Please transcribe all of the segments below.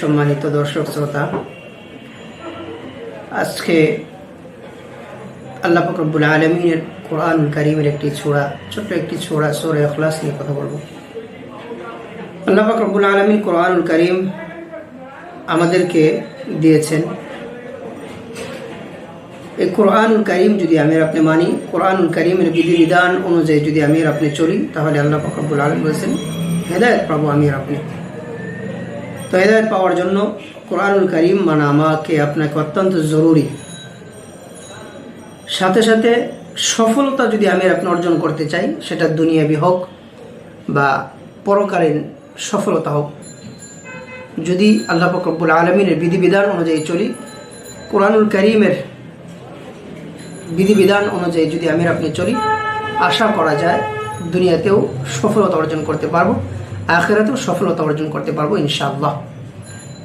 সম্মানিত দর্শক, শ্রোতা, আজকে আল্লাহ ফকরবুল আলমিনের কোরআন করিমের একটি ছোড়া, ছোট্ট একটি ছোড়া সোরে এখলাস নিয়ে কথা বলব। আল্লাহ ফকরবুল আলমিন করিম আমাদেরকে দিয়েছেন। এই কোরআন করিম যদি আমি আপনি মানি কোরআন করিমের বিধিবিধান অনুযায়ী যদি আমি আপনি চলি, তাহলে আল্লাহ ফকরবুল আলম বলছেন হেদায়ত পাবো আমি আর আপনি তো হেদায়ত পাওয়ার জন্য কোরআনুল করিম মানা আমাকে আপনাকে অত্যন্ত জরুরি। সাথে সাথে সফলতা যদি আমি আপনি অর্জন করতে চাই, সেটা দুনিয়াবি হোক বা পরকালীন সফলতা হোক। যদি আল্লাহ ফকরবুল আলমিনের বিধিবিধান অনুযায়ী চলি, কোরআনুল করিমের বিধিবিধান অনুযায়ী যদি আমি আপনি চলি, আশা করা যায় দুনিয়াতেও সফলতা অর্জন করতে পারব, আখেরাতেও সফলতা অর্জন করতে পারব, ইনশাআল্লাহ।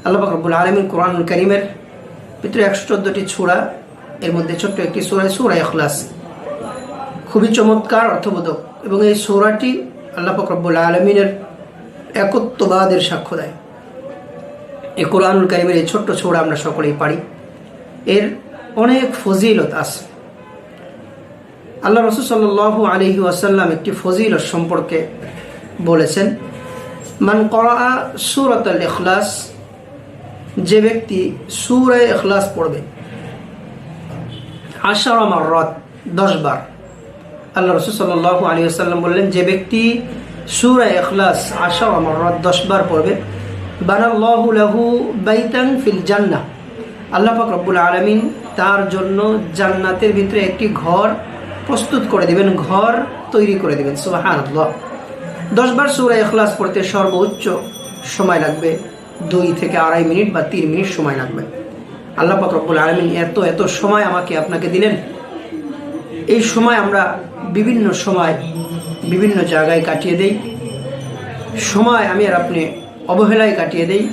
আল্লাহ রব্বুল আলমিন কোরআনুল করিমের ভিতরে একশো চোদ্দোটি ছোড়া এর মধ্যে ছোট্ট একটি সুরায় সুরা এখলাস খুবই চমৎকার, অর্থবোধক। এবং এই সৌরাটি আল্লাহ ফকরবুল আলমিনের একত্ববাদের সাক্ষ্য দেয়। এই কোরআনুল করিমের এই ছোট্ট ছোড়া আমরা সকলেই পারি। এর অনেক ফজিলত আছে। আল্লাহ রসুল সাল্লাহ আলহি ওয়াসাল্লাম একটি ফজিলত সম্পর্কে বলেছেন, মান করা সুরত আল এখলাস যে ব্যক্তি সুরে এখলাস পড়বে, আশার আমার রথ দশ বার। আল্লাহ রসুল সাল্লাহ আলী আসাল্লাম বললেন, যে ব্যক্তি সুরে এখলাস আশার আমার রথ দশ বার পড়বে, বানাল্লাহু লাহু বাইতান ফিল জান্না আল্লাহ পাক রব্বুল আলমিন তার জন্য জান্নাতের ভিতরে একটি ঘর প্রস্তুত করে দিবেন, ঘর তৈরি করে দিবেন সুবাহান দশবার সুরা এখলাস পড়তে সর্বোচ্চ সময় লাগবে দুই থেকে আড়াই মিনিট বা তিন মিনিট সময় লাগবে। আল্লাহ পাকরবুল আলমিন এত এত সময় আমাকে আপনাকে দিলেন। এই সময় আমরা বিভিন্ন সময়, বিভিন্ন জায়গায় কাটিয়ে দেই। সময় আমি আর আপনি অবহেলায় কাটিয়ে দেই।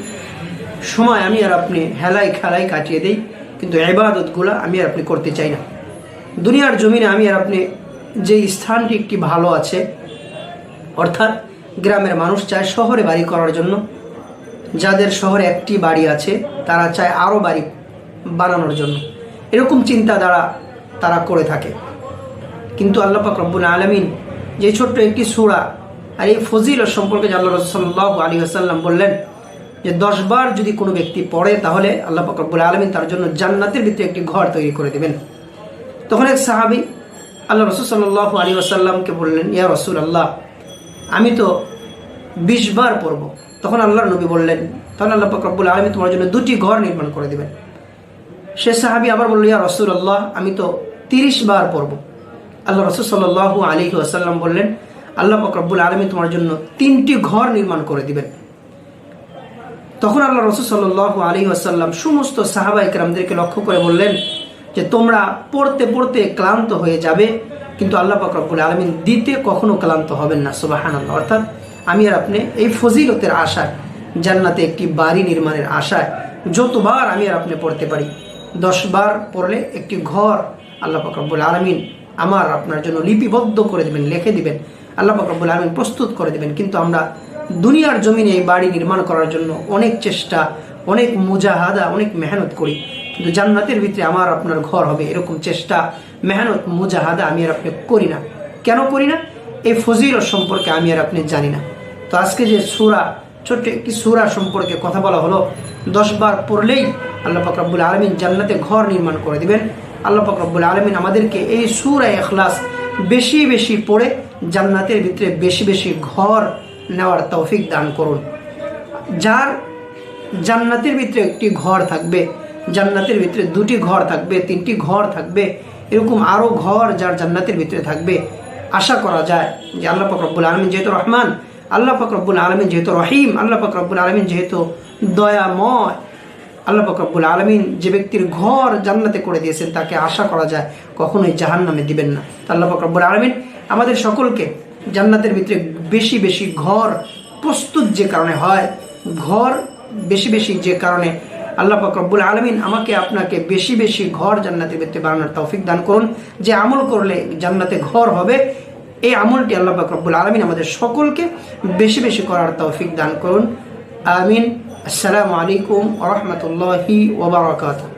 সময় আমি আর আপনি হেলাই খেলায় কাটিয়ে দেই। কিন্তু এবাদতগুলো আমি আর আপনি করতে চাই না। দুনিয়ার জমিনে আমি আর আপনি যে স্থানটি একটি ভালো আছে, অর্থাৎ গ্রামের মানুষ চায় শহরে বাড়ি করার জন্য, যাদের শহরে একটি বাড়ি আছে, তারা চায় আরও বাড়ি বানানোর জন্য। এরকম চিন্তা দ্বারা তারা করে থাকে। কিন্তু আল্লাহ পাক রব্বুল আলমিন যে ছোট্ট একটি সুরা আর এই ফজিল সম্পর্কে আল্লাহ রসল্লাহ আলী আসাল্লাম বললেন যে দশবার যদি কোনো ব্যক্তি পড়ে, তাহলে আল্লাহ পাক রব্বুল আলমিন তার জন্য জান্নাতের ভিতরে একটি ঘর তৈরি করে দেবেন। তখন এক সাহাবি আল্লাহ রসুল সাল্লাহ আলী আসাল্লামকে বললেন, ইয়া রসুল আল্লাহ আমি তো বিশ বার পড়ব। তখন আল্লাহর নবী বললেন, তখন আল্লাহ ফকরবুল আলমী তোমার জন্য দুটি ঘর নির্মাণ করে দেবেন। সে সাহাবি আবার বলল, ইয়া রসুল আল্লাহ আমি তো তিরিশ বার পড়ব। আল্লাহ রসুল সাল্লাহ আলী আসাল্লাম বললেন, আল্লাহ ফকরবুল আলমী তোমার জন্য তিনটি ঘর নির্মাণ করে দিবেন। তখন আল্লাহ রসুল সাল্লাহ আলী আসাল্লাম সমস্ত সাহাবা ইকরামদেরকে লক্ষ্য করে বললেন যে তোমরা পড়তে পড়তে ক্লান্ত হয়ে যাবে, কিন্তু আল্লাহ পাকরবুল আলমিন দিতে কখনো ক্লান্ত হবেন না সুবাহান অর্থাৎ আমি আর আপনি এই ফজিলতের আশায়, জান্নাতে একটি বাড়ি নির্মাণের আশায় যতবার আমি আর আপনি পড়তে পারি, দশবার পড়লে একটি ঘর আল্লাহ পাকরবুল আলমিন আমার আপনার জন্য লিপিবদ্ধ করে দেবেন, লিখে দিবেন, আল্লাহ পাকরবুল আলমিন প্রস্তুত করে দেবেন। কিন্তু আমরা দুনিয়ার জমিনে এই বাড়ি নির্মাণ করার জন্য অনেক চেষ্টা, অনেক মুজাহাদা, অনেক মেহনত করি। কিন্তু জান্নাতের ভিতরে আমার আপনার ঘর হবে এরকম চেষ্টা, মেহনত, মুজাহাদা আমি আর আপনি করি না। কেন করি না? এই ফজিল সম্পর্কে আমি আর আপনি জানি না। তো আজকে যে সুরা, ছোট্ট একটি সুরা সম্পর্কে কথা বলা হলো, দশ বার পড়লেই আল্লাহ ফকরাবুল আলমিন জান্নাতে ঘর নির্মাণ করে দিবেন। আল্লাহ ফকরাবুল আলমিন আমাদেরকে এই সুরা এখলাস বেশি বেশি পড়ে জান্নাতের ভিতরে বেশি বেশি ঘর নেওয়ার তৌফিক দান করুন। যার জান্নাতের ভিতরে একটি ঘর থাকবে জান্নাতের ভিতরে দুটি ঘর থাকবে, তিনটি ঘর থাকবে, এরকম আরও ঘর যার জান্নাতের ভিতরে থাকবে। আশা করা যায় যে আল্লাহ ফকরবুল আলমিন যেহেতু রহমান, আল্লাহ ফকরবুল আলমিন যেহেতু রহিম, আল্লাহ ফকরবুল আলমিন যেহেতু দয়াময়, আল্লাহ ফকরবুল আলমিন যে ব্যক্তির ঘর জান্নাতে করে দিয়েছেন তাকে আশা করা যায় কখনোই জাহান নামে দিবেন না। আল্লাহ ফকরবুল আলমিন আমাদের সকলকে জান্নাতের ভিতরে বেশি বেশি ঘর প্রস্তুত যে কারণে হয়, ঘর বেশি বেশি যে কারণে আল্লাহ রব্বুল আলমিন আমাকে আপনাকে বেশি বেশি ঘর জান্নাতে ব্যক্তি বানানোর তৌফিক দান করুন। যে আমল করলে জান্নাতে ঘর হবে, এই আমলটি আল্লাহ রব্বুল আলমিন আমাদের সকলকে বেশি বেশি করার তৌফিক দান করুন। আমিন। আসসালামু আলাইকুম রহমতুল্লাহি ওবরাকাতুহ